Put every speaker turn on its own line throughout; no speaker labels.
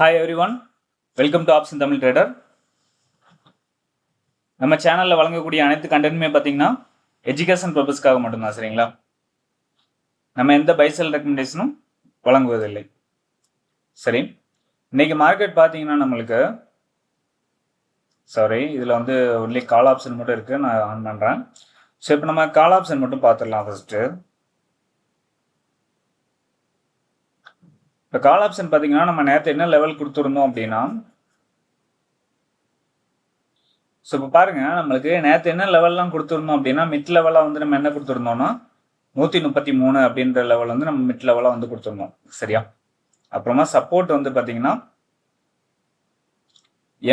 Hi everyone welcome to option Tamil trader நம்ம சேனலில் வழங்கக்கூடிய அனைத்து கண்டென்ட்டுமே பார்த்தீங்கன்னா எஜுகேஷன் பர்பஸ்க்காக மட்டும்தான் சரிங்களா? நம்ம எந்த பைசல் ரெக்கமெண்டேஷனும் வழங்குவதில்லை. சரி. இன்னைக்கு மார்க்கெட் பார்த்தீங்கன்னா நம்மளுக்கு சாரி இதில் வந்து ஒன்லி கால் ஆப்ஷன் மட்டும் இருக்குது நான் ஆன் பண்ணுறேன் ஸோ இப்போ நம்ம கால் ஆப்ஷன் மட்டும் பார்த்துடலாம் ஃபஸ்ட்டு இப்போ கால் ஆப்ஷன் பார்த்தீங்கன்னா நம்ம நேற்று என்ன லெவல் கொடுத்துருந்தோம் அப்படின்னா ஸோ இப்போ பாருங்க நம்மளுக்கு நேற்று என்ன லெவல்லாம் கொடுத்துருந்தோம் அப்படின்னா மிட் லெவலாக வந்து நம்ம என்ன கொடுத்துருந்தோம்னா நூற்றி முப்பத்தி மூணு அப்படின்ற லெவல் வந்து நம்ம மிட் லெவலாக வந்து கொடுத்துருந்தோம். சரியா? அப்புறமா சப்போர்ட் வந்து பார்த்தீங்கன்னா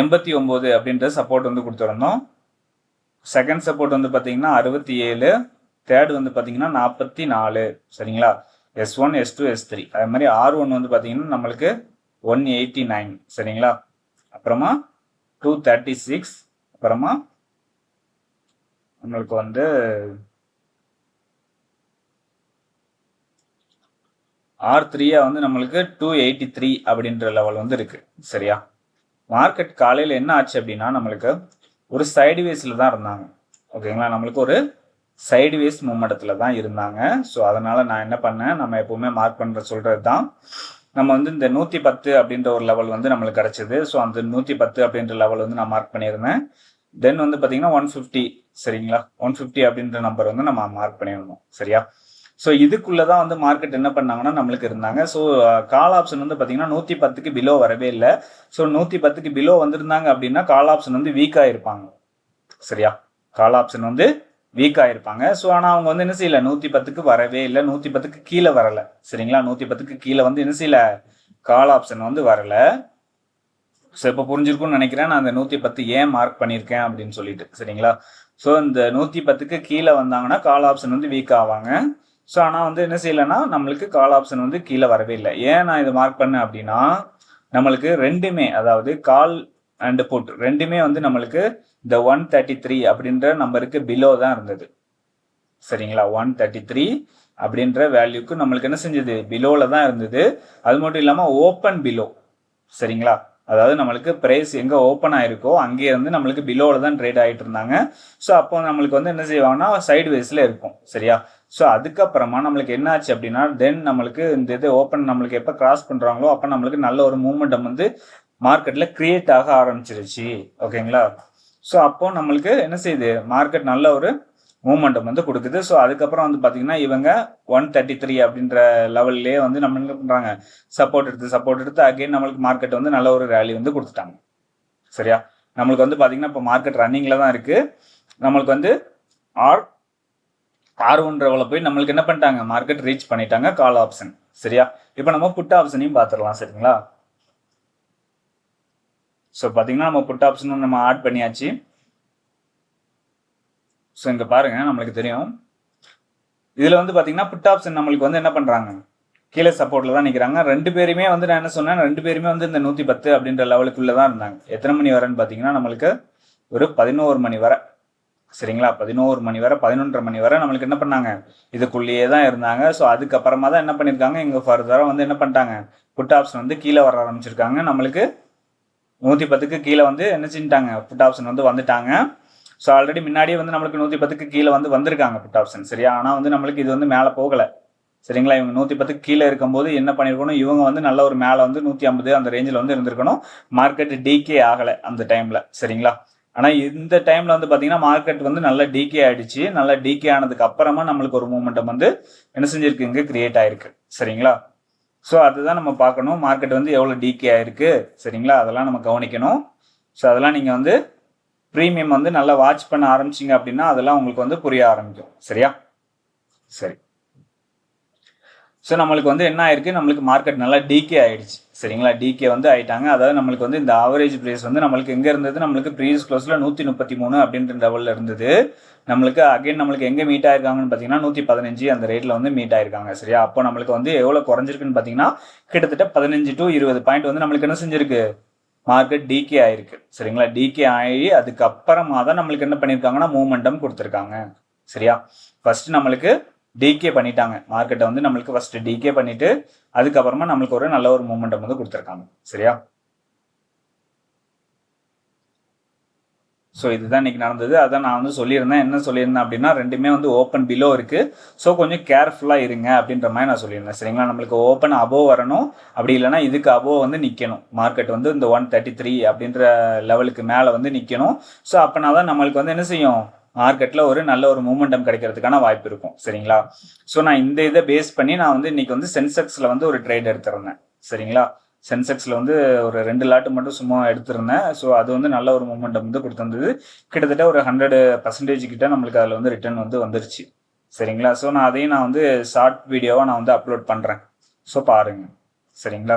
எண்பத்தி ஒம்பது அப்படின்ற சப்போர்ட் வந்து கொடுத்துருந்தோம். செகண்ட் சப்போர்ட் வந்து பார்த்தீங்கன்னா அறுபத்தி ஏழு தேர்ட் வந்து பார்த்தீங்கன்னா நாற்பத்தி நாலு. சரிங்களா? S one S two S three அதே மாதிரி ஆர் ஒன் வந்து பார்த்தீங்கன்னா நம்மளுக்கு ஒன் எயிட்டி நைன் சரிங்களா? அப்புறமா டூ தேர்ட்டி சிக்ஸ் அப்புறமா நம்மளுக்கு வந்து ஆர் த்ரீயா வந்து நம்மளுக்கு டூ எயிட்டி த்ரீ அப்படின்ற லெவல் வந்து இருக்கு சரியா? மார்க்கெட் காலையில் என்ன ஆச்சு அப்படின்னா நம்மளுக்கு ஒரு சைடு வேஸில் தான் இருந்தாங்க. ஓகேங்களா? நம்மளுக்கு ஒரு சைடுவேஸ் மூமெண்டத்தில் தான் இருந்தாங்க. ஸோ அதனால் நான் என்ன பண்ணேன்? நம்ம எப்போவுமே மார்க் பண்ணுற சொல்கிறது தான் நம்ம வந்து இந்த நூற்றி பத்து அப்படின்ற ஒரு லெவல் வந்து நம்மளுக்கு கிடச்சிது. ஸோ அந்த நூற்றி பத்து அப்படின்ற லெவல் வந்து நான் மார்க் பண்ணியிருந்தேன். தென் வந்து பார்த்தீங்கன்னா ஒன் ஃபிஃப்டி சரிங்களா? ஒன் ஃபிஃப்டி அப்படின்ற நம்பர் வந்து நம்ம மார்க் பண்ணியிருந்தோம். சரியா? ஸோ இதுக்குள்ளே தான் வந்து மார்க்கெட் என்ன பண்ணாங்கன்னா நம்மளுக்கு இருந்தாங்க. ஸோ கால் ஆப்ஷன் வந்து பார்த்தீங்கன்னா நூற்றி பத்துக்கு பிலோ வரவே இல்லை. ஸோ நூற்றி பத்துக்கு பிலோ வந்திருந்தாங்க அப்படின்னா கால் ஆப்ஷன் வந்து வீக்காக இருப்பாங்க சரியா? கால் ஆப்ஷன் வந்து வீக்காக இருப்பாங்க ஸோ ஆனால் அவங்க வந்து என்ன செய்யல? நூற்றி பத்துக்கு வரவே இல்லை. நூற்றி பத்துக்கு கீழே வரலை. சரிங்களா? நூற்றி பத்துக்கு கீழே வந்து என்ன செய்யல? கால் ஆப்ஷன் வந்து வரலை. ஸோ இப்போ புரிஞ்சிருக்கும்னு நினைக்கிறேன். நான் அந்த நூற்றி பத்து ஏன் மார்க் பண்ணியிருக்கேன் அப்படின்னு சொல்லிட்டு. சரிங்களா? ஸோ இந்த நூற்றி பத்துக்கு கீழே வந்தாங்கன்னா கால் ஆப்ஷன் வந்து வீக் ஆவாங்க. ஸோ ஆனால் வந்து என்ன செய்யலைன்னா நம்மளுக்கு கால் ஆப்ஷன் வந்து கீழே வரவே இல்லை. ஏன் நான் இதை மார்க் பண்ணேன் அப்படின்னா நம்மளுக்கு ரெண்டுமே அதாவது கால் அண்ட் புட் ரெண்டுமே வந்து நம்மளுக்கு இந்த ஒன் தேர்ட்டி த்ரீ அப்படின்ற நம்பருக்கு பிலோ தான் இருந்தது. சரிங்களா? ஒன் தேர்ட்டி த்ரீ அப்படின்ற வேல்யூக்கு நம்மளுக்கு என்ன செஞ்சது? பிலோவில் தான் இருந்தது. அது மட்டும் இல்லாமல் ஓப்பன் பிலோ சரிங்களா? அதாவது நம்மளுக்கு ப்ரைஸ் எங்கே ஓப்பன் ஆயிருக்கோ அங்கேயே இருந்து நம்மளுக்கு பிலோவில் தான் ட்ரேட் ஆகிட்டு இருந்தாங்க. ஸோ அப்போ நம்மளுக்கு வந்து என்ன செய்வாங்கன்னா சைடு வேஸில் இருக்கும். சரியா? ஸோ அதுக்கப்புறமா நம்மளுக்கு என்ன ஆச்சு அப்படின்னா தென் நம்மளுக்கு இந்த இது ஓப்பன் நம்மளுக்கு எப்போ கிராஸ் பண்ணுறாங்களோ அப்போ நம்மளுக்கு நல்ல ஒரு மூமெண்டம் வந்து மார்க்கெட்டில் கிரியேட் ஆக ஆரம்பிச்சிருச்சு. ஓகேங்களா? ஸோ அப்போது நம்மளுக்கு என்ன செய்யுது? மார்க்கெட் நல்ல ஒரு மூமெண்டம் வந்து கொடுக்குது. ஸோ அதுக்கப்புறம் வந்து பார்த்தீங்கன்னா இவங்க ஒன் தேர்ட்டி த்ரீ அப்படின்ற லெவல்லே வந்து நம்ம என்ன பண்ணுறாங்க சப்போர்ட் எடுத்து சப்போர்ட் எடுத்து அகைன் நம்மளுக்கு மார்க்கெட் வந்து நல்ல ஒரு ரேலி வந்து கொடுத்துட்டாங்க. சரியா? நம்மளுக்கு வந்து பார்த்தீங்கன்னா இப்போ மார்க்கெட் ரன்னிங்கில் தான் இருக்குது நம்மளுக்கு வந்து ஆர் ஆர் ஒன் லெவலில் போய் நம்மளுக்கு என்ன பண்ணிட்டாங்க? மார்க்கெட் ரீச் பண்ணிட்டாங்க. கால் ஆப்ஷன் சரியா? இப்போ நம்ம புட் ஆப்ஷனையும் பார்த்துடலாம் சரிங்களா? ஸோ பார்த்தீங்கன்னா நம்ம புட் ஆப்ஷனும் நம்ம ஆட் பண்ணியாச்சு. ஸோ இங்கே பாருங்கள் நம்மளுக்கு தெரியும். இதில் வந்து பார்த்தீங்கன்னா புட் ஆப்ஷன் நம்மளுக்கு வந்து என்ன பண்ணுறாங்க கீழே சப்போர்ட்டில் தான் நிற்கிறாங்க ரெண்டு பேருமே வந்து நான் என்ன சொன்னேன் ரெண்டு பேருமே வந்து இந்த நூற்றி பத்து அப்படின்ற லெவலுக்குள்ளே தான் இருந்தாங்க. எத்தனை மணி வரேன்னு பார்த்தீங்கன்னா நம்மளுக்கு ஒரு பதினோரு மணி வரை. சரிங்களா? பதினோரு மணி வரை பதினொன்றரை மணி வரை நம்மளுக்கு என்ன பண்ணாங்க? இதுக்குள்ளேயே தான் இருந்தாங்க. ஸோ அதுக்கப்புறமா தான் என்ன பண்ணியிருக்காங்க? இங்கே ஃபர்தராக வந்து என்ன பண்ணிட்டாங்க? புட் ஆப்ஷன் வந்து கீழே வர ஆரம்பிச்சிருக்காங்க. நம்மளுக்கு நூற்றி பத்துக்கு கீழே வந்து என்ன செஞ்சிட்டாங்க புட் ஆப்ஷன் வந்து வந்துட்டாங்க. ஸோ ஆல்ரெடி முன்னாடியே வந்து நம்மளுக்கு நூற்றி பத்துக்கு கீழே வந்து வந்திருக்காங்க புட் ஆப்ஷன் சரியா? ஆனால் வந்து நம்மளுக்கு இது வந்து மேலே போகலை. சரிங்களா? இவங்க நூற்றி பத்துக்கு கீழே இருக்கும்போது என்ன பண்ணியிருக்கணும் இவங்க வந்து நல்ல ஒரு மேலே வந்து நூற்றி ஐம்பது அந்த ரேஞ்சில் வந்து இருந்திருக்கணும். மார்க்கெட் டீகே ஆகலை அந்த டைமில் சரிங்களா? ஆனால் இந்த டைமில் வந்து பார்த்தீங்கன்னா மார்க்கெட் வந்து நல்லா டீகே ஆகிடுச்சு நல்லா டீகே ஆனதுக்கு அப்புறமா நம்மளுக்கு ஒரு மூமெண்டம் வந்து என்ன செஞ்சிருக்கு? இங்கே கிரியேட் ஆயிருக்கு சரிங்களா? ஸோ அதுதான் நம்ம பார்க்கணும். மார்க்கெட் வந்து எவ்வளோ டீக்கே ஆயிருக்கு. சரிங்களா? அதெல்லாம் நம்ம கவனிக்கணும். ஸோ அதெல்லாம் நீங்கள் வந்து ப்ரீமியம் வந்து நல்லா வாட்ச் பண்ண ஆரம்பிச்சிங்க அப்படின்னா அதெல்லாம் உங்களுக்கு வந்து புரிய ஆரம்பிக்கும். சரியா? சரி. ஸோ நம்மளுக்கு வந்து என்ன ஆயிருக்கு? நம்மளுக்கு மார்க்கெட் நல்லா டிகே ஆயிடுச்சு. சரிங்களா? டிகே வந்து ஆயிட்டாங்க. அதாவது நம்மளுக்கு வந்து இந்த ஆவரேஜ் ப்ரைஸ் வந்து நம்மளுக்கு எங்கே இருந்தது? நம்மளுக்கு ப்ரீவியஸ் க்ளோஸில் நூற்றி முப்பத்தி மூணு அப்படின்ற லெவலில் இருந்தது. நம்மளுக்கு அகைன் நம்மளுக்கு எங்கே மீட் ஆயிருக்காங்கன்னு பார்த்தீங்கன்னா நூற்றி பதினஞ்சு அந்த ரேட்டில் வந்து மீட் ஆயிருக்காங்க சரியா? அப்போ நம்மளுக்கு வந்து எவ்வளோ குறைஞ்சிருக்குன்னு பார்த்தீங்கன்னா கிட்டத்தட்ட பதினஞ்சு டு இருபது பாயிண்ட் வந்து நம்மளுக்கு என்ன செஞ்சிருக்கு? மார்க்கெட் டிகே ஆயிருக்கு சரிங்களா? டிகே ஆகி அதுக்கப்புறமா தான் நம்மளுக்கு என்ன பண்ணியிருக்காங்கன்னா மூமெண்டம் கொடுத்துருக்காங்க சரியா? ஃபர்ஸ்ட் நம்மளுக்கு டிகே பண்ணிட்டாங்க. மார்க்கெட்டை வந்து நம்மளுக்கு ஃபர்ஸ்ட் டிகே பண்ணிட்டு அதுக்கப்புறமா நம்மளுக்கு ஒரு நல்ல ஒரு மூமெண்டம் வந்து கொடுத்துருக்காங்க சரியா? ஸோ இதுதான் இன்றைக்கி நடந்தது. அதான் நான் வந்து சொல்லியிருந்தேன். என்ன சொல்லியிருந்தேன் அப்படின்னா ரெண்டுமே வந்து ஓப்பன் பிலோ இருக்குது ஸோ கொஞ்சம் கேர்ஃபுல்லாக இருங்க அப்படின்ற மாதிரி நான் சொல்லியிருந்தேன். சரிங்களா? நம்மளுக்கு ஓப்பன் அபோவ் வரணும். அப்படி இல்லைன்னா இதுக்கு அபோவ் வந்து நிற்கணும் மார்க்கெட் வந்து இந்த ஒன் தேர்ட்டி த்ரீ அப்படின்ற லெவலுக்கு மேலே வந்து நிற்கணும் ஸோ அப்போனா தான் நம்மளுக்கு வந்து என்ன செய்யும்? மார்க்கெட்டில் ஒரு நல்ல ஒரு மூமெண்டம் கிடைக்கிறதுக்கான வாய்ப்பு இருக்கும். சரிங்களா? ஸோ நான் இந்த இதை பேஸ் பண்ணி நான் வந்து இன்னைக்கு வந்து சென்செக்ஸில் வந்து ஒரு ட்ரேட் எடுத்துருந்தேன். சரிங்களா? சென்செக்ஸில் வந்து ஒரு ரெண்டு லாட்டு மட்டும் சும்மா எடுத்திருந்தேன். ஸோ அது வந்து நல்ல ஒரு மூமெண்டம் வந்து கொடுத்துருந்தது. கிட்டத்தட்ட ஒரு ஹண்ட்ரட் பர்சன்டேஜ் கிட்ட நம்மளுக்கு அதில் வந்து ரிட்டர்ன் வந்து வந்துருச்சு. சரிங்களா? ஸோ நான் அதையும் நான் வந்து ஷார்ட் வீடியோவாக நான் வந்து அப்லோட் பண்ணுறேன் ஸோ பாருங்க. சரிங்களா?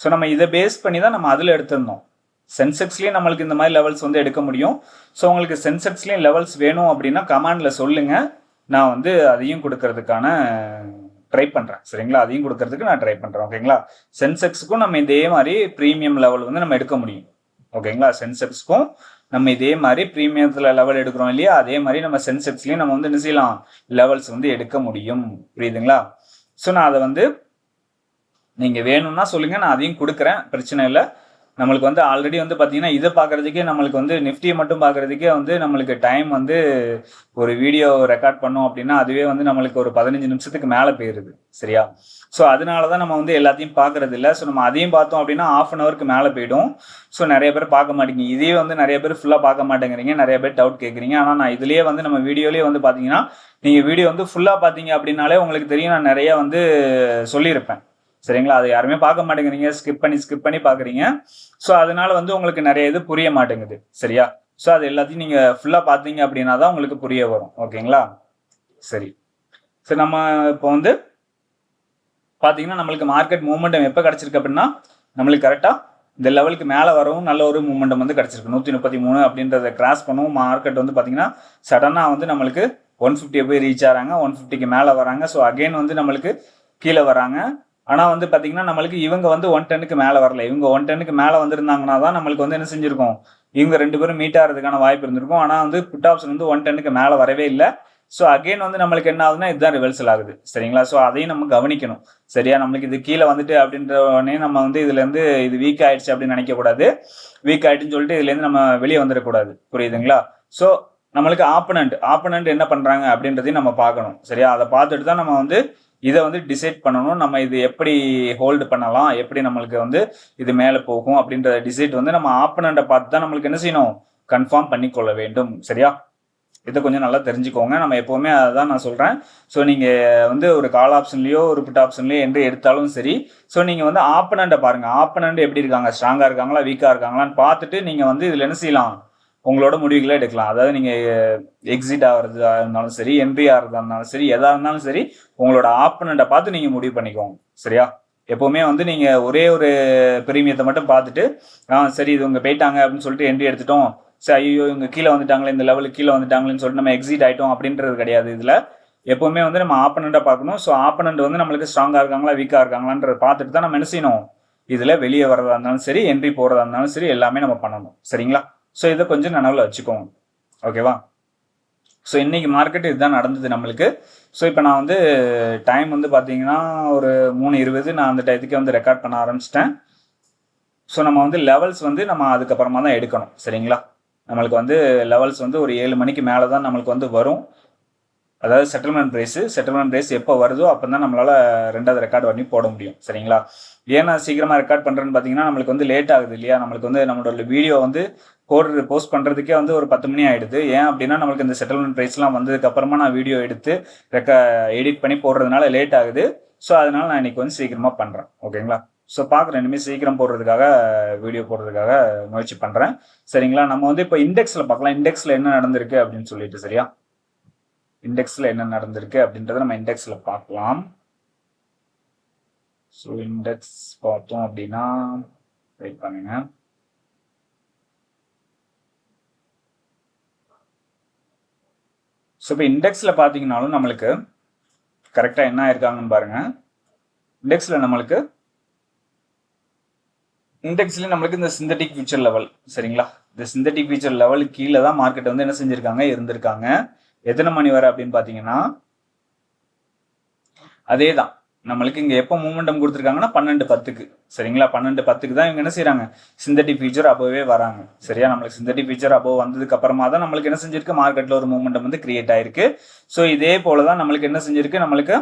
ஸோ நம்ம இதை பேஸ் பண்ணி தான் நம்ம அதில் எடுத்திருந்தோம். சென்செக்ஸ்லேயும் நம்மளுக்கு இந்த மாதிரி லெவல்ஸ் வந்து எடுக்க முடியும். ஸோ உங்களுக்கு சென்செக்ஸ்லேயும் லெவல்ஸ் வேணும் அப்படின்னா கமாண்டில் சொல்லுங்கள் நான் வந்து அதையும் கொடுக்கறதுக்கான ட்ரை பண்ணுறேன் சரிங்களா? அதையும் கொடுக்கறதுக்கு நான் ட்ரை பண்ணுறேன் ஓகேங்களா? சென்செக்ஸுக்கும் நம்ம இதே மாதிரி ப்ரீமியம் லெவல் வந்து நம்ம எடுக்க முடியும். ஓகேங்களா? சென்செக்ஸ்க்கும் நம்ம இதே மாதிரி ப்ரீமியத்தில் லெவல் எடுக்கிறோம் இல்லையா? அதே மாதிரி நம்ம சென்செக்ஸ்லையும் நம்ம வந்து என்ன செய்யலாம்? லெவல்ஸ் வந்து எடுக்க முடியும். புரியுதுங்களா? ஸோ நான் அதை வந்து நீங்கள் வேணும்னா சொல்லுங்கள் நான் அதையும் கொடுக்குறேன். பிரச்சனை இல்லை. நம்மளுக்கு வந்து ஆல்ரெடி வந்து பார்த்தீங்கன்னா இதை பார்க்குறதுக்கே நம்மளுக்கு வந்து நிஃப்டியை மட்டும் பார்க்குறதுக்கே வந்து நம்மளுக்கு டைம் வந்து ஒரு வீடியோ ரெக்கார்ட் பண்ணோம் அப்படின்னா அதுவே வந்து நம்மளுக்கு ஒரு பதினஞ்சு நிமிஷத்துக்கு மேலே போயிடுது சரியா? ஸோ அதனால தான் நம்ம வந்து எல்லாத்தையும் பார்க்கறது இல்லை ஸோ நம்ம அதையும் பார்த்தோம் அப்படின்னா ஆஃப் அன் ஹவருக்கு மேலே போயிடும். ஸோ நிறைய பேர் பார்க்க மாட்டேங்க. இதே வந்து நிறைய பேர் ஃபுல்லாக பார்க்க மாட்டேங்கிறீங்க. நிறைய பேர் டவுட் கேட்குறீங்க ஆனால் நான் இதுலேயே வந்து நம்ம வீடியோலேயே வந்து பார்த்தீங்கன்னா நீங்கள் வீடியோ வந்து ஃபுல்லாக பார்த்தீங்க அப்படின்னாலே உங்களுக்கு தெரியும். நான் நிறைய வந்து சொல்லியிருப்பேன். சரிங்களா? அதை யாருமே பார்க்க மாட்டேங்கிறீங்க. ஸ்கிப் பண்ணி ஸ்கிப் பண்ணி பார்க்குறீங்க. ஸோ அதனால வந்து உங்களுக்கு நிறைய இது புரிய மாட்டேங்குது. சரியா? ஸோ அது எல்லாத்தையும் நீங்கள் ஃபுல்லாக பார்த்தீங்க அப்படின்னா தான் உங்களுக்கு புரிய வரும். ஓகேங்களா? சரி. சரி நம்ம இப்போ வந்து பார்த்தீங்கன்னா நம்மளுக்கு மார்க்கெட் மூமெண்டம் எப்போ கிடச்சிருக்கு அப்படின்னா நம்மளுக்கு கரெக்டாக இந்த லெவலுக்கு மேலே வரவும் நல்ல ஒரு மூமெண்டம் வந்து கிடச்சிருக்கு. நூற்றி முப்பத்தி மூணு அப்படின்றத கிராஸ் பண்ணவும் மார்க்கெட் வந்து பார்த்தீங்கன்னா சடனாக வந்து நம்மளுக்கு ஒன் ஃபிஃப்டியை போய் ரீச் ஆகிறாங்க ஒன் ஃபிஃப்டிக்கு மேலே வராங்க. ஸோ அகெயின் வந்து நம்மளுக்கு கீழே வராங்க. ஆனால் வந்து பார்த்தீங்கன்னா நம்மளுக்கு இவங்க வந்து ஒன் டென்னுக்கு மேலே வரல. இவங்க ஒன் டென்னுக்கு மேலே வந்திருந்தாங்கன்னா தான் நம்மளுக்கு வந்து என்ன செஞ்சுருக்கோம்? இவங்க ரெண்டு பேரும் மீட் ஆகிறதுக்கான வாய்ப்பு இருந்திருக்கும். ஆனால் வந்து புட் ஆப்ஷன் வந்து ஒன் டென்னுக்கு மேலே வரவே இல்லை. ஸோ அகெயின் வந்து நம்மளுக்கு என்ன ஆகுதுன்னா இதுதான் ரிவர்சல் ஆகுது. சரிங்களா? ஸோ அதையும் நம்ம கவனிக்கணும். சரியா? நம்மளுக்கு இது கீழே வந்துட்டு அப்படின்ற உடனே நம்ம வந்து இதுலேருந்து இது வீக் ஆயிடுச்சு அப்படின்னு நினைக்கக்கூடாது. வீக் ஆயிடுச்சுன்னு சொல்லிட்டு இதுலேருந்து நம்ம வெளியே வந்துடக்கூடாது. புரியுதுங்களா? ஸோ நம்மளுக்கு ஆப்பனண்ட் ஆப்பனண்ட் என்ன பண்ணுறாங்க அப்படின்றதையும் நம்ம பார்க்கணும். சரியா? அதை பார்த்துட்டு தான் நம்ம வந்து இதை வந்து டிசைட் பண்ணணும். நம்ம இது எப்படி ஹோல்டு பண்ணலாம்? எப்படி நம்மளுக்கு வந்து இது மேலே போகும் அப்படின்ற டிசைட் வந்து நம்ம ஆப்பனண்ட்டை பார்த்து தான் நம்மளுக்கு என்ன செய்யணும்? கன்ஃபார்ம் பண்ணிக்கொள்ள வேண்டும். சரியா? இதை கொஞ்சம் நல்லா தெரிஞ்சுக்கோங்க. நம்ம எப்போவுமே அதை தான் நான் சொல்கிறேன் ஸோ நீங்கள் வந்து ஒரு கால் ஆப்ஷன்லேயோ ஒரு புட் ஆப்ஷன்லேயோ என்று எடுத்தாலும் சரி ஸோ நீங்கள் வந்து ஆப்பனண்ட்டை பாருங்கள் ஆப்பனண்ட் எப்படி இருக்காங்க? ஸ்ட்ராங்காக இருக்காங்களா? வீக்காக இருக்காங்களான்னு பார்த்துட்டு நீங்கள் வந்து இதில் என்ன செய்யலாம்? உங்களோட முடிவுகளை எடுக்கலாம். அதாவது நீங்கள் எக்ஸிட் ஆகிறதா இருந்தாலும் சரி என்ட்ரி ஆகிறதா இருந்தாலும் சரி எதாக இருந்தாலும் சரி உங்களோட ஆப்பனண்ட்டை பார்த்து நீங்கள் முடிவு பண்ணிக்கோங்க. சரியா? எப்போவுமே வந்து நீங்கள் ஒரே ஒரு பிரீமியத்தை மட்டும் பார்த்துட்டு ஆ சரி இது இவங்க போயிட்டாங்க அப்படின்னு சொல்லிட்டு என்ட்ரி எடுத்துட்டோம். சரி ஐயோ இவங்க கீழே வந்துட்டாங்களே இந்த லெவலுக்கு கீழே வந்துட்டாங்களேன்னு சொல்லிட்டு நம்ம எக்ஸிட் ஆகிட்டோம் அப்படின்றது கிடையாது இதில். எப்போவுமே வந்து நம்ம ஆப்பனண்ட்டாக பார்க்கணும். ஸோ ஆப்பனண்ட் வந்து நம்மளுக்கு ஸ்ட்ராங்காக இருக்காங்களா வீக்காக இருக்காங்களான்றத பார்த்துட்டு தான் நம்ம என்ன செய்யணும்? இதில் வெளியே வரதா இருந்தாலும் சரி என்ட்ரி போகிறதா இருந்தாலும் சரி எல்லாமே நம்ம பண்ணணும். சரிங்களா? ஸோ இதை கொஞ்சம் நினைவில் வச்சுக்கோங்க. ஓகேவா ஸோ இன்னைக்கு மார்க்கெட் இதுதான் நடந்தது நம்மளுக்கு. ஸோ இப்போ நான் வந்து டைம் வந்து பார்த்தீங்கன்னா ஒரு மூணு இருபது நான் அந்த டயத்துக்கே வந்து ரெக்கார்ட் பண்ண ஆரம்பிச்சிட்டேன். ஸோ நம்ம வந்து லெவல்ஸ் வந்து நம்ம அதுக்கப்புறமா தான் எடுக்கணும். சரிங்களா? நம்மளுக்கு வந்து லெவல்ஸ் வந்து ஒரு ஏழு மணிக்கு மேலே தான் நம்மளுக்கு வந்து வரும். அதாவது செட்டில்மெண்ட் ப்ரைஸு செட்டில்மெண்ட் ப்ரைஸ் எப்போ வருதோ அப்போ தான் நம்மளால் ரெண்டாவது ரெக்கார்ட் பண்ணி போட முடியும். சரிங்களா? ஏன்னா சீக்கிரமாக ரெக்கார்ட் பண்ணுறேன்னு பார்த்தீங்கன்னா நம்மளுக்கு வந்து லேட் ஆகுது இல்லையா? நம்மளுக்கு வந்து நம்மளோட வீடியோ வந்து போடுறது போஸ்ட் பண்ணுறதுக்கே வந்து ஒரு பத்து மணி ஆகிடுது ஏன் அப்படின்னா நம்மளுக்கு இந்த செட்டில்மெண்ட் ப்ரைஸ்லாம் வந்ததுக்கு அப்புறமா நான் வீடியோ எடுத்து ரெக்க எடிட் பண்ணி போடுறதுனால லேட் ஆகுது. ஸோ அதனால நான் இன்னைக்கு வந்து சீக்கிரமாக பண்ணுறேன் ஓகேங்களா ஸோ பார்க்குறேன். இனிமேல் சீக்கிரம் போடுறதுக்காக வீடியோ போடுறதுக்காக முயற்சி பண்ணுறேன் சரிங்களா? நம்ம வந்து இப்போ இண்டெக்ஸில் பார்க்கலாம். இண்டெக்ஸில் என்ன நடந்திருக்கு அப்படின்னு சொல்லிட்டு சரியா? இண்டெக்ஸில் என்ன நடந்திருக்கு அப்படின்றத நம்ம இண்டெக்ஸில் பார்க்கலாம். ஸோ இண்டெக்ஸ் பார்த்தோம் அப்படின்னா வெயிட் பண்ணுங்க. ஸோ இப்போ இண்டெக்ஸில் பார்த்தீங்கனாலும் நம்மளுக்கு கரெக்டாக என்ன ஆயிருக்காங்கன்னு பாருங்க. இண்டெக்ஸில் நம்மளுக்கு இண்டெக்ஸ்லேயும் நம்மளுக்கு இந்த சிந்தட்டிக் ஃபியூச்சர் லெவல் சரிங்களா? இந்த சிந்தட்டிக் ஃபியூச்சர் லெவல் கீழே தான் மார்க்கெட் வந்து என்ன செஞ்சுருக்காங்க? இருந்திருக்காங்க. எத்தனை மணி வரை அப்படின்னு பார்த்தீங்கன்னா அதே தான் நம்மளுக்கு இங்கே எப்போ மூமெண்டம் கொடுத்துருக்காங்கன்னா பன்னெண்டு பத்துக்கு. சரிங்களா? பன்னெண்டு பத்துக்கு தான் இவங்க என்ன செய்கிறாங்க சிந்தட்டிக் ஃபியூச்சர் அப்போவே வராங்க. சரியா? நம்மளுக்கு சிந்தட்டிக் ஃபியூச்சர் அப்போ வந்ததுக்கு அப்புறமா தான் நம்மளுக்கு என்ன செஞ்சிருக்கு? மார்க்கெட்டில் ஒரு மூமெண்டம் வந்து கிரியேட் ஆயிருக்கு. ஸோ இதே போல தான் நம்மளுக்கு என்ன செஞ்சிருக்கு? நம்மளுக்கு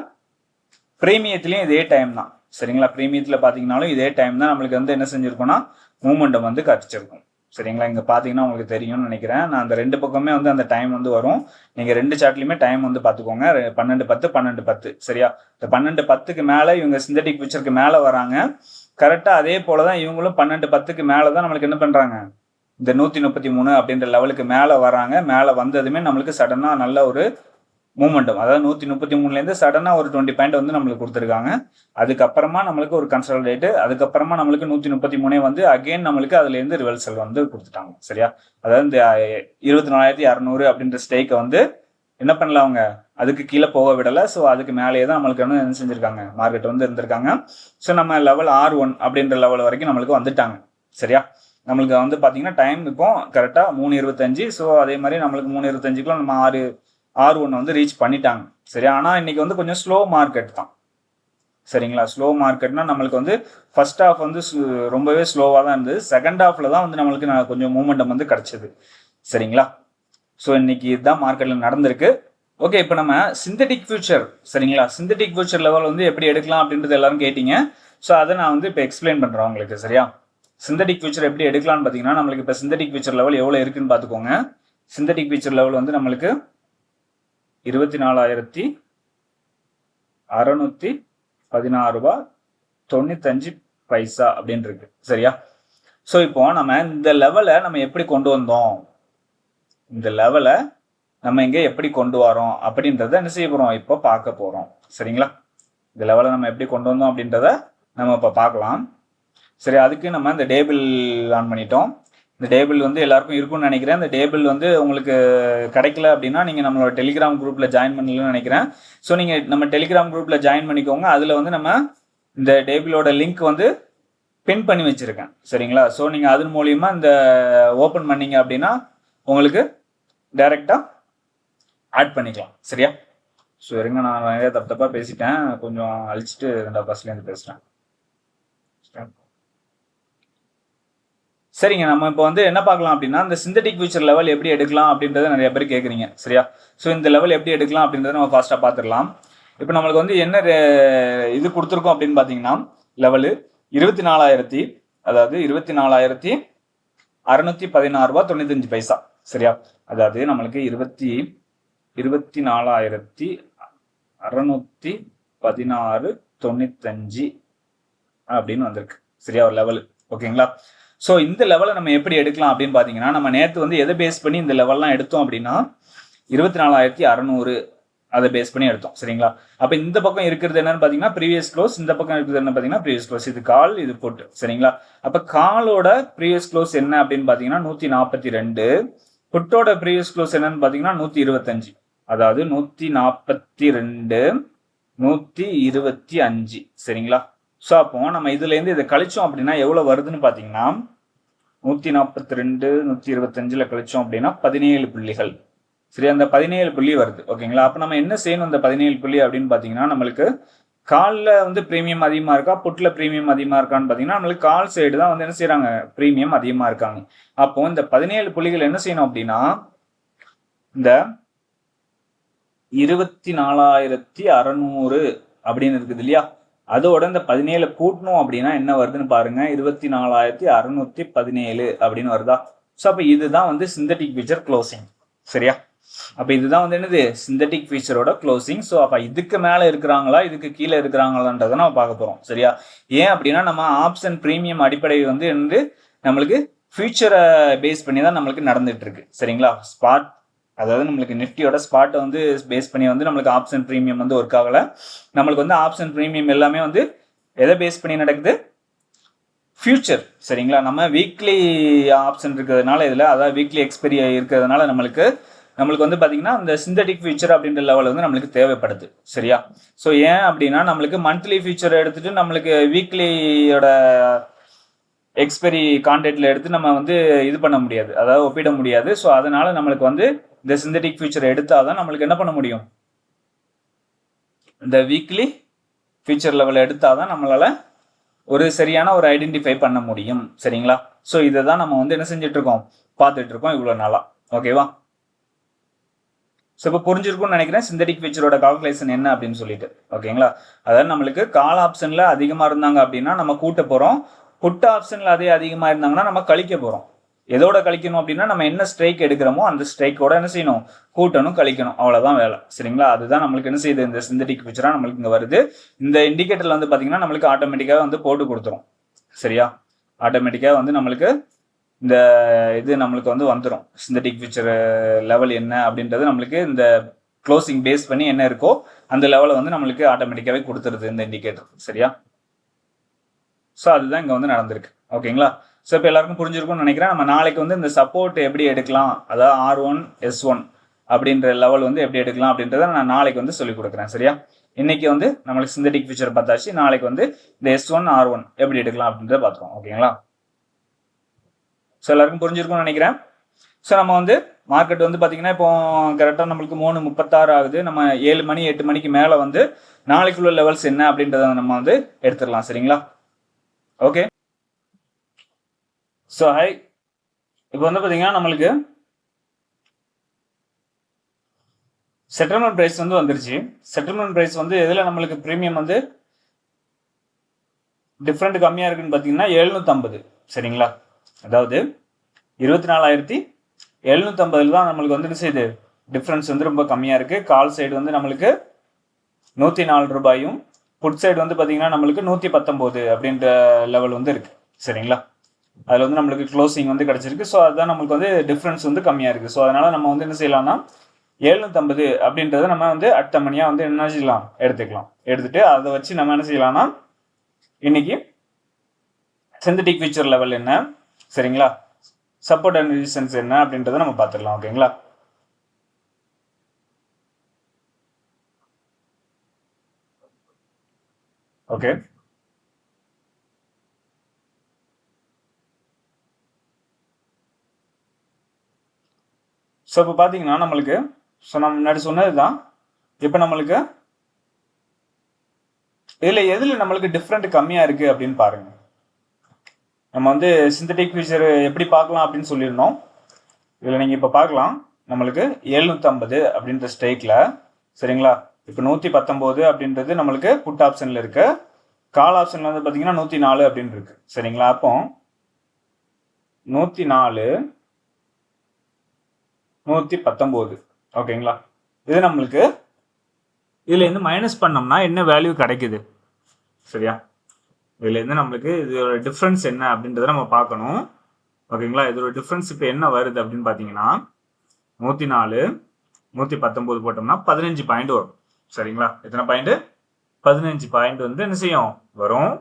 ப்ரீமியத்துலேயும் இதே டைம் தான். சரிங்களா? ப்ரீமியத்தில் பார்த்தீங்கனாலும் இதே டைம் தான் நம்மளுக்கு வந்து என்ன செஞ்சிருக்கோம்னா மூமெண்டம் வந்து கடிச்சிருக்கும் சரிங்களா? இங்கே பார்த்தீங்கன்னா உங்களுக்கு தெரியும்னு நினைக்கிறேன். நான் அந்த ரெண்டு பக்கமே வந்து அந்த டைம் வந்து வரும். நீங்கள் ரெண்டு சார்ட்லையுமே டைம் வந்து பார்த்துக்கோங்க ரெ- பன்னெண்டு பத்து பன்னெண்டு பத்து. சரியா? இந்த பன்னெண்டு பத்துக்கு மேலே இவங்க சிந்தட்டிக் பிக்சருக்கு மேலே வராங்க. கரெக்டாக அதே போல தான் இவங்களும் பன்னெண்டு பத்துக்கு மேலே தான் நம்மளுக்கு என்ன பண்ணுறாங்க இந்த நூற்றி முப்பத்தி மூணு அப்படின்ற லெவலுக்கு மேலே வராங்க. மேலே வந்ததுமே நம்மளுக்கு சடனாக நல்ல ஒரு மூமெண்டம் அதாவது நூற்றி முப்பத்தி மூணுலேருந்து சடனாக ஒரு டுவெண்ட்டி பாயிண்ட் வந்து நம்மளுக்கு கொடுத்துருக்காங்க. அதுக்கப்புறமா நம்மளுக்கு ஒரு கன்சல்டேட்டு அதுக்கப்புறமா நம்மளுக்கு நூற்றி முப்பத்தி மூணே வந்து அகைன் நம்மளுக்கு அதுலேருந்து ரிவல்சல் வந்து கொடுத்துட்டாங்க. சரியா? அதாவது இந்த இருபத்தி நாலாயிரத்தி இரநூறு அப்படின்ற ஸ்டேக்கை வந்து என்ன பண்ணல அவங்க? அதுக்கு கீழே போக விடலை. ஸோ அதுக்கு மேலேயே தான் நம்மளுக்கு வந்து என்ன செஞ்சுருக்காங்க? மார்க்கெட் வந்து இருந்திருக்காங்க. ஸோ நம்ம லெவல் ஆர் ஒன் அப்படின்ற லெவல் வரைக்கும் நம்மளுக்கு வந்துட்டாங்க. சரியா? நம்மளுக்கு வந்து பார்த்தீங்கன்னா டைம் இப்போ கரெக்டாக மூணு இருபத்தஞ்சு ஸோ அதே மாதிரி நம்மளுக்கு மூணு இருபத்தஞ்சுக்குள்ள நம்ம ஆறு ஆர் ஒன் வந்து ரீச் பண்ணிட்டாங்க. சரியா ஆனால் இன்னைக்கு வந்து கொஞ்சம் ஸ்லோ மார்க்கெட் தான். சரிங்களா? ஸ்லோ மார்க்கெட்னா நம்மளுக்கு வந்து ஃபர்ஸ்ட் ஹாஃப் வந்து ரொம்பவே ஸ்லோவாக தான் இருந்தது. செகண்ட் ஹாஃபில் தான் வந்து நம்மளுக்கு நான் கொஞ்சம் மூமெண்டம் வந்து கிடச்சிது. சரிங்களா? ஸோ இன்னைக்கு இதுதான் மார்க்கெட்டில் நடந்திருக்கு. ஓகே இப்போ நம்ம சிந்தட்டிக் ஃபியூச்சர் சரிங்களா? சிந்தட்டிக் ஃபியூச்சர் லெவல் வந்து எப்படி எடுக்கலாம் அப்படின்றது எல்லாரும் கேட்டீங்க. ஸோ அதை நான் வந்து இப்போ எக்ஸ்பிளைன் பண்ணுறேன் உங்களுக்கு சரியா? சிந்தட்டிக் ஃபியூச்சர் எப்படி எடுக்கலாம்னு பார்த்தீங்கன்னா நம்மளுக்கு இப்போ சிந்தட்டிக் ஃபியூச்சர் லெவல் எவ்வளோ இருக்குன்னு பார்த்துக்கோங்க. சிந்தட்டிக் ஃபியூச்சர் லெவல் வந்து நம்மளுக்கு இருபத்தி நாலாயிரத்தி அறநூத்தி பதினாறு ரூபாய் தொண்ணூத்தஞ்சு பைசா அப்படின்னு இருக்கு சரியா? ஸோ இப்போ நம்ம இந்த லெவலை நம்ம எப்படி கொண்டு வந்தோம்? இந்த லெவலை நம்ம இங்கே எப்படி கொண்டு வரோம்? அப்படின்றத என்ன செய்ய போகிறோம் இப்போ பார்க்க போகிறோம் சரிங்களா? இந்த லெவலை நம்ம எப்படி கொண்டு வந்தோம் அப்படின்றத நம்ம இப்போ பார்க்கலாம். சரி அதுக்கு நம்ம இந்த டேபிள் ஆன் பண்ணிட்டோம். இந்த டேபிள் வந்து எல்லாருக்கும் இருக்கும்னு நினைக்கிறேன். இந்த டேபிள் வந்து உங்களுக்கு கிடைக்கல அப்படின்னா நீங்கள் நம்மளோட டெலிகிராம் குரூப்பில் ஜாயின் பண்ணலன்னு நினைக்கிறேன். ஸோ நீங்கள் நம்ம டெலிகிராம் குரூப்பில் ஜாயின் பண்ணிக்கோங்க. அதில் வந்து நம்ம இந்த டேபிளோட லிங்க் வந்து பின் பண்ணி வச்சுருக்கேன். சரிங்களா? ஸோ நீங்கள் அதன் மூலியமாக இந்த ஓப்பன் பண்ணீங்க அப்படின்னா உங்களுக்கு டைரெக்டாக ஆட் பண்ணிக்கலாம். சரியா? ஸோ இருங்க நான் நிறைய தப்பு தப்பாக பேசிட்டேன். கொஞ்சம் அழிச்சிட்டு ரெண்டாவது பஸ்லேருந்து பேசுகிறேன் சரிங்க நம்ம இப்போ வந்து என்ன பார்க்கலாம் அப்படின்னா இந்த சிந்தட்டிக் ஃபியூச்சர் லெவல் எப்படி எடுக்கலாம் அப்படின்றத நிறைய பேர் கேட்குறீங்க சரியா? ஸோ இந்த லெவல் எப்படி எடுக்கலாம் அப்படின்றத நம்ம ஃபாஸ்ட்டாக பார்த்துடலாம். இப்போ நம்மளுக்கு வந்து என்ன இது கொடுத்துருக்கோம் அப்படின்னு பார்த்தீங்கன்னா லெவலு இருபத்தி நாலாயிரத்தி அதாவது இருபத்தி நாலாயிரத்தி அறுநூத்தி பதினாறு ரூபா தொண்ணூத்தஞ்சு பைசா சரியா? அதாவது நம்மளுக்கு இருபத்தி இருபத்தி நாலாயிரத்தி அறுநூத்தி பதினாறு தொண்ணூத்தஞ்சு அப்படின்னு வந்திருக்கு சரியா? ஒரு லெவலு ஓகேங்களா? ஸோ இந்த லெவலை நம்ம எப்படி எடுக்கலாம் அப்படின்னு பார்த்தீங்கன்னா நம்ம நேற்று வந்து எதை பேஸ் பண்ணி இந்த லெவல்லாம் எடுத்தோம் அப்படின்னா இருபத்தி நாலாயிரத்தி அறநூறு அதை பேஸ் பண்ணி எடுத்தோம். சரிங்களா? அப்போ இந்த பக்கம் இருக்கிறது என்னன்னு பார்த்தீங்கன்னா ப்ரீவியஸ் க்ளோஸ் இந்த பக்கம் இருக்கிறது என்ன பார்த்தீங்கன்னா ப்ரீவியஸ் க்ளோஸ் இது கால் இது போட்டு. சரிங்களா? அப்போ காலோட ப்ரீவியஸ் க்ளோஸ் என்ன அப்படின்னு பார்த்தீங்கன்னா நூற்றி நாற்பத்தி ரெண்டு புட்டோட ப்ரீவியஸ் க்ளோஸ் என்னன்னு பார்த்தீங்கன்னா நூற்றி இருபத்தஞ்சு அதாவது நூற்றி நாற்பத்தி ரெண்டு நூற்றி இருபத்தி அஞ்சு சரிங்களா? ஸோ அப்போ நம்ம இதுலேருந்து இதை கழிச்சோம் அப்படின்னா எவ்வளோ வருதுன்னு பார்த்தீங்கன்னா நூற்றி நாற்பத்தி ரெண்டு நூற்றி இருபத்தஞ்சில் கழிச்சோம் அப்படின்னா பதினேழு புள்ளிகள். சரி அந்த பதினேழு புள்ளி வருது. ஓகேங்களா? அப்போ நம்ம என்ன செய்யணும் இந்த பதினேழு புள்ளி அப்படின்னு பார்த்தீங்கன்னா நம்மளுக்கு காலில் வந்து ப்ரீமியம் அதிகமாக இருக்கா? புட்டில் ப்ரீமியம் அதிகமாக இருக்கான்னு பார்த்தீங்கன்னா நம்மளுக்கு கால் சைடு தான் வந்து என்ன செய்கிறாங்க ப்ரீமியம் அதிகமாக இருக்காங்க. அப்போ இந்த பதினேழு புள்ளிகள் என்ன செய்யணும் அப்படின்னா இந்த இருபத்தி நாலாயிரத்தி அறநூறு அப்படின்னு இருக்குது இல்லையா? அதோட இந்த பதினேழு கூட்டணும் அப்படின்னா என்ன வருதுன்னு பாருங்க. இருபத்தி நாலாயிரத்தி அறுநூத்தி பதினேழு அப்படின்னு வருதா. ஸோ அப்போ இதுதான் வந்து சிந்தட்டிக் ஃபீச்சர் க்ளோசிங் சரியா? அப்போ இதுதான் வந்து என்னது? சிந்தட்டிக் ஃபீச்சரோட க்ளோசிங் ஸோ அப்போ இதுக்கு மேலே இருக்கிறாங்களா? இதுக்கு கீழே இருக்கிறாங்களான்றதை நம்ம பார்க்க போகிறோம் சரியா? ஏன் அப்படின்னா நம்ம ஆப்ஷன் ப்ரீமியம் அடிப்படை வந்து என்னது? நம்மளுக்கு ஃபியூச்சரை பேஸ் பண்ணி தான் நம்மளுக்கு நடந்துட்டு இருக்கு. சரிங்களா? ஸ்பாட் அதாவது நம்மளுக்கு நிஃப்டியோட ஸ்பாட்டை வந்து பேஸ் பண்ணி வந்து நம்மளுக்கு ஆப்ஷன் ப்ரீமியம் வந்து ஒர்க் ஆகலை. நம்மளுக்கு வந்து ஆப்ஷன் ப்ரீமியம் எல்லாமே வந்து எதை பேஸ் பண்ணி நடக்குது? ஃபியூச்சர் சரிங்களா? நம்ம வீக்லி ஆப்ஷன் இருக்கிறதுனால இதில் அதாவது வீக்லி எக்ஸ்பெரி இருக்கிறதுனால நம்மளுக்கு நம்மளுக்கு வந்து பார்த்தீங்கன்னா அந்த சிந்தட்டிக் ஃபியூச்சர் அப்படின்ற லெவல் வந்து நம்மளுக்கு தேவைப்படுது. சரியா? ஸோ ஏன் அப்படின்னா நம்மளுக்கு மந்த்லி ஃபியூச்சர் எடுத்துட்டு நம்மளுக்கு வீக்லியோட எக்ஸ்பெரி கான்டெக்ட்ல எடுத்து நம்ம வந்து இது பண்ண முடியாது. அதாவது ஒப்பிட முடியாது. ஸோ அதனால் நம்மளுக்கு வந்து இந்த சிந்தட்டிக் ஃபியூச்சர் எடுத்தால் தான் நம்மளுக்கு என்ன பண்ண முடியும்? இந்த வீக்லி ஃபியூச்சர் லெவல் எடுத்தால் தான் நம்மளால் ஒரு சரியான ஒரு ஐடென்டிஃபை பண்ண முடியும். சரிங்களா? ஸோ இதை தான் நம்ம வந்து என்ன செஞ்சுட்டு இருக்கோம் பார்த்துட்டு இருக்கோம் இவ்வளோ நாளாக ஓகேவா ஸோ இப்போ புரிஞ்சிருக்கும்னு நினைக்கிறேன். சிந்தடிக் ஃபீச்சரோட கால்குலேஷன் என்ன அப்படின்னு சொல்லிட்டு. ஓகேங்களா அதாவது நம்மளுக்கு கால் ஆப்ஷனில் அதிகமாக இருந்தாங்க அப்படின்னா நம்ம கூட்ட போகிறோம் புட் ஆப்ஷனில் அதே அதிகமாக இருந்தாங்கன்னா நம்ம கழிக்க போகிறோம் எதோட கழிக்கணும் அப்படின்னா நம்ம என்ன ஸ்ட்ரைக் எடுக்கிறோமோ அந்த ஸ்ட்ரைக்கோட என்ன செய்யணும்? கூட்டணும் கழிக்கணும். அவ்வளோதான் வேலை. சரிங்களா? அதுதான் நம்மளுக்கு என்ன செய்யுது? இந்த சிந்தடிக் ஃபீச்சராக நம்மளுக்கு இங்கே வருது. இந்த இண்டிகேட்டரில் வந்து பார்த்தீங்கன்னா நம்மளுக்கு ஆட்டோமேட்டிக்காக வந்து போட்டு கொடுத்துரும். சரியா? ஆட்டோமேட்டிக்காக வந்து நம்மளுக்கு இந்த இது நம்மளுக்கு வந்து வந்துடும் சிந்தடிக் ஃபியூச்சர் லெவல் என்ன அப்படின்றது நம்மளுக்கு இந்த க்ளோசிங் பேஸ் பண்ணி என்ன இருக்கோ அந்த லெவலை வந்து நம்மளுக்கு ஆட்டோமேட்டிக்காகவே கொடுத்துருது இந்த இண்டிகேட்டர் சரியா? ஸோ அதுதான் இங்கே வந்து நடந்திருக்கு. ஓகேங்களா? ஸோ இப்போ எல்லாருக்கும் புரிஞ்சிருக்கும்னு நினைக்கிறேன். நம்ம நாளைக்கு வந்து இந்த சப்போர்ட் எப்படி எடுக்கலாம்? அதாவது ஆர் ஒன் எஸ் ஒன் அப்படின்ற லெவல் வந்து எப்படி எடுக்கலாம் அப்படின்றத நான் நாளைக்கு வந்து சொல்லிக் கொடுக்குறேன். சரியா? இன்னைக்கு வந்து நம்மளுக்கு சிந்தடிக் ஃபீச்சர் பார்த்தாச்சு. நாளைக்கு வந்து இந்த எஸ் ஒன் ஆர் ஒன் எப்படி எடுக்கலாம் அப்படின்றத பார்த்துருவோம். ஓகேங்களா? ஸோ எல்லாருக்கும் புரிஞ்சிருக்கும்னு நினைக்கிறேன். ஸோ நம்ம வந்து மார்க்கெட் வந்து பார்த்தீங்கன்னா இப்போ கரெக்டாக நம்மளுக்கு மூணு முப்பத்தாறு ஆகுது. நம்ம ஏழு மணி எட்டு மணிக்கு மேலே வந்து நாளைக்குள்ள லெவல்ஸ் என்ன அப்படின்றத நம்ம வந்து எடுத்துடலாம். சரிங்களா? ஓகே ஸோ ஹை இப்போ வந்து பார்த்தீங்கன்னா நம்மளுக்கு செட்டில்மெண்ட் ப்ரைஸ் வந்து வந்துருச்சு. செட்டில்மெண்ட் ப்ரைஸ் வந்து எதில் நம்மளுக்கு ப்ரீமியம் வந்து டிஃப்ரெண்ட் கம்மியாக இருக்குன்னு பார்த்தீங்கன்னா எழுநூற்றம்பது சரிங்களா? அதாவது இருபத்தி நாலாயிரத்தி எழுநூற்றம்பதில் தான் நம்மளுக்கு வந்து என்ன செய்யுது? டிஃப்ரென்ஸ் வந்து ரொம்ப கம்மியாக இருக்குது கால் சைடு வந்து நம்மளுக்கு நூற்றி நாலு ரூபாயும் புட் சைடு வந்து பார்த்தீங்கன்னா நம்மளுக்கு நூற்றி பத்தொம்போது அப்படின்ற லெவல் வந்து இருக்குது சரிங்களா? அதில் வந்து நம்மளுக்கு க்ளோசிங் வந்து கிடச்சிருக்கு. ஸோ அதுதான் நம்மளுக்கு வந்து டிஃப்ரென்ஸ் வந்து கம்மியாக இருக்குது ஸோ அதனால் நம்ம வந்து என்ன செய்யலாம்னா எழுநூற்றம்பது அப்படின்றத நம்ம வந்து அடுத்த மணியாக வந்து என்ன செய்யலாம்? எடுத்துக்கலாம். எடுத்துகிட்டு அதை வச்சு நம்ம என்ன செய்யலாம்னா இன்னைக்கு சிந்தட்டிக் ஃபியூச்சர் லெவல் என்ன? சரிங்களா? சப்போர்ட் அண்ட் ரெசிஸ்டன்ஸ் என்ன அப்படின்றத நம்ம பார்த்துக்கலாம் ஓகேங்களா ஓகே ஸோ இப்போ பார்த்தீங்கன்னா நம்மளுக்கு ஸோ நம்ம முன்னாடி சொன்னது தான் இப்போ நம்மளுக்கு இதில் எதில் நம்மளுக்கு டிஃப்ரெண்ட் கம்மியாக இருக்குது அப்படின்னு பாருங்கள் நம்ம வந்து சிந்தட்டிக் ஃபீச்சர் எப்படி பார்க்கலாம் அப்படின்னு சொல்லியிருந்தோம். இதில் நீங்கள் இப்போ பார்க்கலாம். நம்மளுக்கு எழுநூற்றம்பது அப்படின்ற ஸ்டேக்கில் சரிங்களா? இப்போ நூற்றி பத்தொம்போது அப்படின்றது நம்மளுக்கு புட் ஆப்ஷனில் இருக்கு. கால் ஆப்ஷனில் வந்து பார்த்தீங்கன்னா நூற்றி நாலு அப்படின்னு இருக்கு. சரிங்களா? அப்போ நூற்றி நாலு நூற்றி பத்தொம்போது. ஓகேங்களா? இது நம்மளுக்கு இதுலேருந்து மைனஸ் பண்ணோம்னா என்ன வேல்யூ கிடைக்குது? சரியா? இதுலேருந்து நம்மளுக்கு இதோட டிஃப்ரென்ஸ் என்ன அப்படின்றத நம்ம பார்க்கணும். ஓகேங்களா? இதோட டிஃப்ரென்ஸ் இப்போ என்ன வருது அப்படின்னு பார்த்தீங்கன்னா நூற்றி நாலு நூற்றி பத்தொம்போது போட்டோம்னா பதினஞ்சு பாயிண்ட் வரும். சரிங்களா? எத்தனை பாயிண்ட்டு பதினஞ்சு பாயிண்ட் வந்து என்ன செய்யும்? வரும்.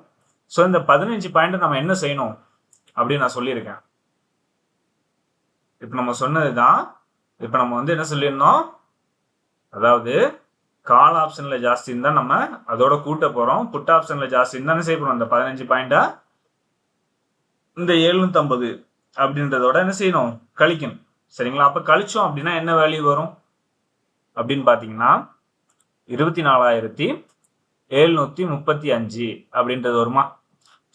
ஸோ இந்த பதினஞ்சு பாயிண்ட் நம்ம என்ன செய்யணும்? அப்படின்னு நான் சொல்லியிருக்கேன். இப்போ நம்ம சொன்னது தான் இப்போ நம்ம வந்து என்ன சொல்லியிருந்தோம்? அதாவது கால் ஆப்ஷனில் ஜாஸ்தி இருந்தால் நம்ம அதோட கூட்ட போகிறோம் புட் ஆப்ஷனில் ஜாஸ்தி இருந்தால் என்ன செய்ய போகிறோம் அந்த பதினஞ்சு பாயிண்டா இந்த எழுநூற்றம்பது அப்படின்றதோட என்ன செய்யணும்? கழிக்கணும். சரிங்களா? அப்போ கழிச்சோம் அப்படின்னா என்ன வேல்யூ வரும்? அப்படின்னு பார்த்தீங்கன்னா இருபத்தி நாலாயிரத்தி எழுநூற்றி முப்பத்தி அஞ்சு அப்படின்றது வருமா?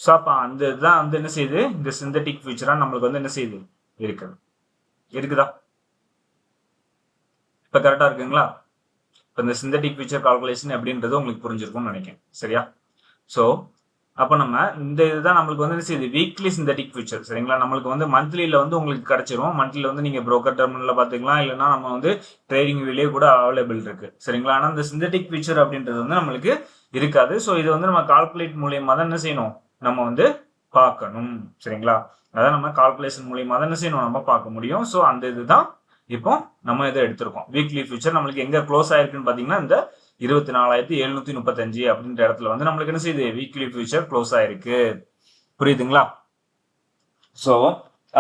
ஸோ அப்போ அந்த இதுதான் வந்து என்ன செய்யுது? இந்த சிந்தட்டிக் ஃபியூச்சராக நம்மளுக்கு வந்து என்ன செய்யுது? இருக்குது. இருக்குதா? இப்போ கரெக்டாக இருக்குங்களா? இப்போ இந்த சிந்தட்டிக் ஃபியூச்சர் கால்குலேஷன் அப்படின்றது உங்களுக்கு புரிஞ்சிருக்கும்னு நினைக்கிறேன். சரியா? ஸோ அப்போ நம்ம இந்த இதுதான் நம்மளுக்கு வந்து இது வீக்லி சிந்தட்டிக் ஃபியூச்சர் சரிங்களா? நம்மளுக்கு வந்து மந்த்லியில் வந்து உங்களுக்கு கிடச்சிரும். மந்த்லியில் வந்து நீங்கள் ப்ரோக்கர் டெர்மினலில் பார்த்துக்கலாம். இல்லைனா நம்ம வந்து ட்ரேடிங் விலையே கூட அவைலபிள் இருக்கு. சரிங்களா? ஆனால் இந்த சிந்தட்டிக் ஃபியூச்சர் அப்படின்றது வந்து நம்மளுக்கு இருக்காது. ஸோ இது வந்து நம்ம கால்குலேட் மூலியமாக தான் என்ன செய்யணும்? நம்ம வந்து பார்க்கணும். சரிங்களா? அதான் நம்ம கால்குலேஷன் மூலியமாக தான் என்ன செய்யணும்? நம்ம பார்க்க முடியும். ஸோ அந்த இதுதான் இப்போ நம்ம இதை எடுத்திருக்கோம். வீக்லி ஃபியூச்சர் நம்மளுக்கு எங்க க்ளோஸ் ஆயிருக்குன்னு பார்த்தீங்கன்னா இந்த இருபத்தி நாலாயிரத்தி எழுநூத்தி முப்பத்தஞ்சு அப்படின்ற இடத்துல வந்து நம்மளுக்கு என்ன செய்யுது? வீக்லி ஃபியூச்சர் க்ளோஸ் ஆயிருக்கு. புரியுதுங்களா? ஸோ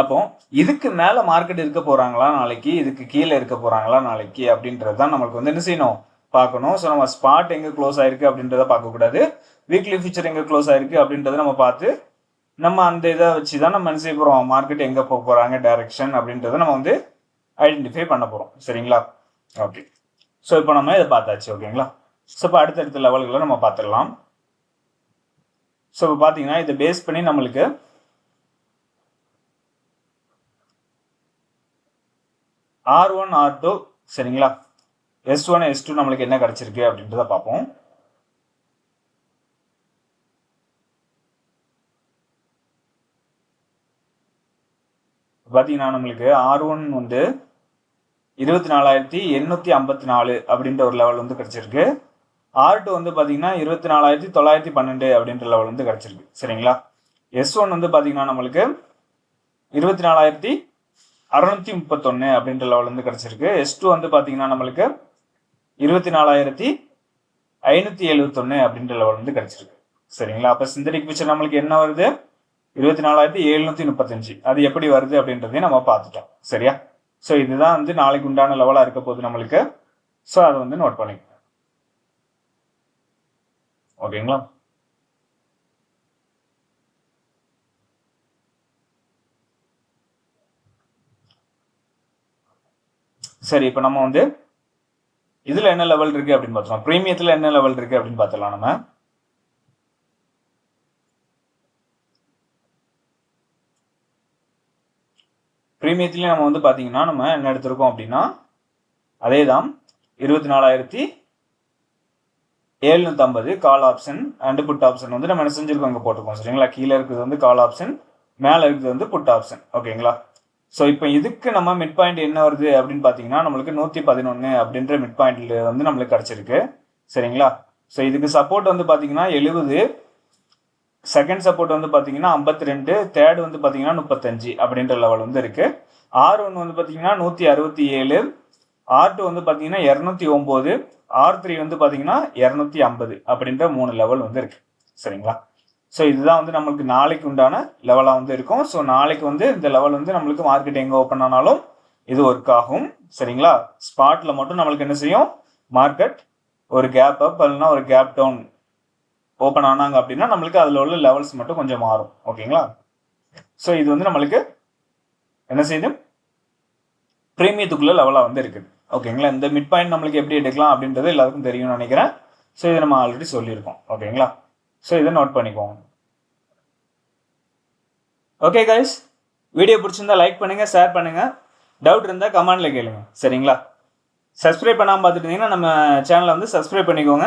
அப்போ இதுக்கு மேல மார்க்கெட் இருக்க போறாங்களா நாளைக்கு? இதுக்கு கீழே இருக்க போறாங்களா நாளைக்கு? அப்படின்றது தான் நம்மளுக்கு வந்து என்ன செய்யணும்? பார்க்கணும். ஸோ நம்ம ஸ்பாட் எங்க க்ளோஸ் ஆயிருக்கு அப்படின்றத பார்க்கக்கூடாது. வீக்லி ஃபியூச்சர் எங்க க்ளோஸ் ஆயிருக்கு அப்படின்றத நம்ம பார்த்து நம்ம அந்த இதை வச்சு தான் நம்ம என்ன செய்ய போறோம்? மார்க்கெட் எங்க போக போறாங்க? டைரக்ஷன் அப்படின்றத நம்ம வந்து ஐடென்டிஃபை பண்ண போகிறோம் சரிங்களா? ஓகே ஸோ இப்போ நம்ம இதை பார்த்தாச்சு ஓகேங்களா? ஸோ இப்போ அடுத்தடுத்த லெவல்களை நம்ம பார்த்துடலாம். ஸோ இப்போ பார்த்தீங்கன்னா இதை பேஸ் பண்ணி நம்மளுக்கு ஆர் ஒன் ஆர் டூ சரிங்களா? எஸ் ஒன் எஸ் டூ நம்மளுக்கு என்ன கிடச்சிருக்கு அப்படின்றத பார்ப்போம். பார்த்தீங்கன்னா நம்மளுக்கு ஆர் ஒன் வந்து இருபத்தி நாலாயிரத்தி எண்ணூற்றி ஐம்பத்தி நாலு அப்படின்ற ஒரு லெவல் வந்து கிடச்சிருக்கு. ஆர் டூ வந்து பார்த்தீங்கன்னா இருபத்தி நாலாயிரத்தி தொள்ளாயிரத்தி பன்னெண்டு அப்படின்ற லெவல் வந்து கிடச்சிருக்கு. சரிங்களா? எஸ் ஒன் வந்து பார்த்தீங்கன்னா நம்மளுக்கு இருபத்தி நாலாயிரத்தி அறுநூத்தி முப்பத்தொன்று அப்படின்ற லெவல் வந்து கிடச்சிருக்கு. எஸ் டூ வந்து பார்த்தீங்கன்னா நம்மளுக்கு இருபத்தி நாலாயிரத்தி ஐநூற்றி எழுபத்தொன்று அப்படின்ற லெவல் வந்து கிடச்சிருக்கு. சரிங்களா? அப்போ சிந்தடிக் பிக்சர் நம்மளுக்கு என்ன வருது? இருபத்தி நாலாயிரத்தி எழுநூற்றி முப்பத்தஞ்சு. அது எப்படி வருது அப்படின்றதையும் நம்ம பார்த்துட்டோம். சரியா? ஸோ இதுதான் வந்து நாளைக்கு உண்டான லெவலாக இருக்க போகுது நம்மளுக்கு. ஸோ அதை வந்து நோட் பண்ணிக்கோங்க. ஓகேங்களா சரி இப்போ நம்ம வந்து இதில் என்ன லெவல் இருக்குது அப்படின்னு பார்த்தோம் ப்ரீமியத்தில் என்ன லெவல் இருக்குது அப்படின்னு பார்த்தலாம் நம்ம. ப்ரீமியத்துலேயும் நம்ம வந்து பார்த்தீங்கன்னா நம்ம என்ன எடுத்திருக்கோம் அப்படின்னா அதே தான் இருபத்தி நாலாயிரத்தி ஏழ்நூற்றம்பது call option and put option வந்து நம்ம என்ன செஞ்சுருக்கோம் இங்கே போட்டிருக்கோம் சரிங்களா? கீழே இருக்கிறது வந்து கால் ஆப்ஷன் மேலே இருக்கிறது வந்து புட் ஆப்ஷன் ஓகேங்களா? ஸோ இப்போ இதுக்கு நம்ம மிட் பாயிண்ட் என்ன வருது அப்படின்னு பார்த்தீங்கன்னா நம்மளுக்கு நூற்றி பதினொன்று அப்படின்ற மிட் பாயிண்ட்ல வந்து நம்மளுக்கு கிடச்சிருக்கு சரிங்களா? ஸோ இதுக்கு சப்போர்ட் வந்து பார்த்தீங்கன்னா எழுபது செகண்ட் சப்போர்ட் வந்து பார்த்தீங்கன்னா ஐம்பத்தி ரெண்டு தேர்டு வந்து பார்த்தீங்கன்னா முப்பத்தஞ்சு அப்படின்ற லெவல் வந்து இருக்குது ஆர் ஒன் வந்து பார்த்தீங்கன்னா நூற்றி அறுபத்தி ஏழு ஆர் டூ வந்து பார்த்தீங்கன்னா இரநூத்தி ஒம்பது ஆர் த்ரீ வந்து பார்த்தீங்கன்னா இரநூத்தி ஐம்பது அப்படின்ற மூணு லெவல் வந்து இருக்குது சரிங்களா? ஸோ இதுதான் வந்து நம்மளுக்கு நாளைக்கு உண்டான லெவலாக வந்து இருக்கும். ஸோ நாளைக்கு வந்து இந்த லெவல் வந்து நம்மளுக்கு மார்க்கெட் எங்கே ஓப்பன் ஆனாலும் இது ஒர்க் ஆகும். சரிங்களா? ஸ்பாட்டில் மட்டும் நம்மளுக்கு என்ன செய்யும்? மார்க்கெட் ஒரு கேப் அப் இல்லைன்னா ஒரு கேப் டவுன் ஓப்பன் ஆனாங்க அப்படின்னா நம்மளுக்கு அதில் உள்ள லெவல்ஸ் மட்டும் கொஞ்சம் மாறும். ஓகேங்களா ஸோ இது வந்து நம்மளுக்கு என்ன செய்யுது ப்ரீமியத்துக்குள்ள லெவலாக வந்து இருக்குது. ஓகேங்களா இந்த மிட் பாயிண்ட் நம்மளுக்கு எப்படி எடுக்கலாம் அப்படின்றது எல்லாருக்கும் தெரியும்னு நினைக்கிறேன். ஸோ இதை நம்ம ஆல்ரெடி சொல்லியிருக்கோம். ஓகேங்களா ஸோ இதை நோட் பண்ணிக்கோங்க ஓகே கைஸ் வீடியோ பிடிச்சிருந்தா லைக் பண்ணுங்கள் ஷேர் பண்ணுங்கள் டவுட் இருந்தால் கமெண்டில் கேளுங்க. சரிங்களா? சப்ஸ்கிரைப் பண்ணாமல் பார்த்துட்டு இருந்தீங்கன்னா நம்ம சேனலை வந்து சப்ஸ்கிரைப் பண்ணிக்கோங்க.